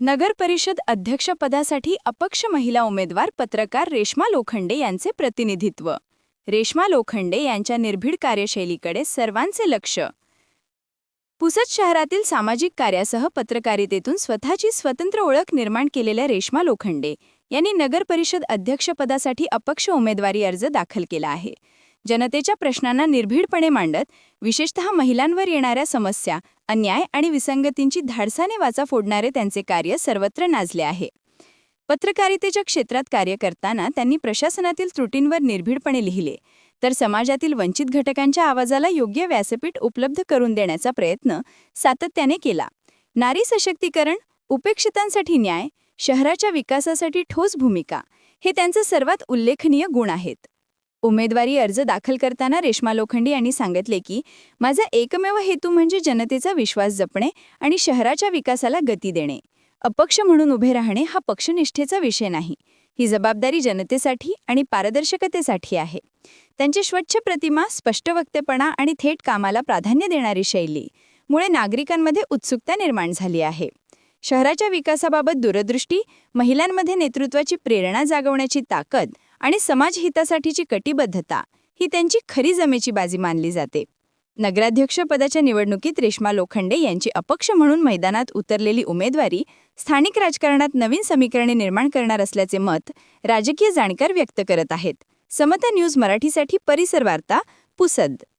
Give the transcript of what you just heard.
नगर परिषद अध्यक्षपदासाठी अपक्ष महिला उमेदवार पत्रकार रेश्मा लोखंडे यांचे प्रतिनिधित्व. रेश्मा लोखंडे यांच्या निर्भीड कार्यशैलीकडे सर्वांचे लक्ष. पुसद शहरातील सामाजिक कार्यासह पत्रकारितेतून स्वतःची स्वतंत्र ओळख निर्माण केलेल्या रेश्मा लोखंडे यांनी नगर परिषद अध्यक्षपदासाठी अपक्ष उमेदवारी अर्ज दाखल केला आहे. जनतेच्या प्रश्नांना निर्भीडपणे मांडत विशेषतः महिलांवर येणाऱ्या समस्या अन्याय आणि विसंगतींची धाडसाने वाचा फोडणारे त्यांचे कार्य सर्वत्र नाजले आहे. पत्रकारितेच्या क्षेत्रात कार्य करताना त्यांनी प्रशासनातील त्रुटींवर निर्भीडपणे लिहिले. तर समाजातील वंचित घटकांच्या आवाजाला योग्य व्यासपीठ उपलब्ध करून देण्याचा प्रयत्न सातत्याने केला. नारी सशक्तीकरण उपेक्षितांसाठी न्याय शहराच्या विकासासाठी ठोस भूमिका हे त्यांचे सर्वात उल्लेखनीय गुण आहेत. उमेदवारी अर्ज दाखल करताना रेश्मा लोखंडी यांनी सांगितले की माझा एकमेव हेतू म्हणजे जनतेचा विश्वास जपणे आणि शहराच्या विकासाला गती देणे. अपक्ष म्हणून उभे राहणे हा पक्षनिष्ठेचा विषय नाही. ही जबाबदारी जनतेसाठी आणि पारदर्शकतेसाठी आहे. त्यांची स्वच्छ प्रतिमा स्पष्ट वक्तेपणा आणि थेट कामाला प्राधान्य देणारी शैली मुळे नागरिकांमध्ये उत्सुकता निर्माण झाली आहे. शहराच्या विकासाबाबत दूरदृष्टी महिलांमध्ये नेतृत्वाची प्रेरणा जागवण्याची ताकद आणि समाजहितासाठीची कटिबद्धता ही त्यांची खरी जमेची बाजी मानली जाते. नगराध्यक्षपदाच्या निवडणुकीत रेश्मा लोखंडे यांची अपक्ष म्हणून मैदानात उतरलेली उमेदवारी स्थानिक राजकारणात नवीन समीकरणे निर्माण करणार असल्याचे मत राजकीय जाणकार व्यक्त करत आहेत. समता न्यूज मराठीसाठी परिसर वार्ता पुसद.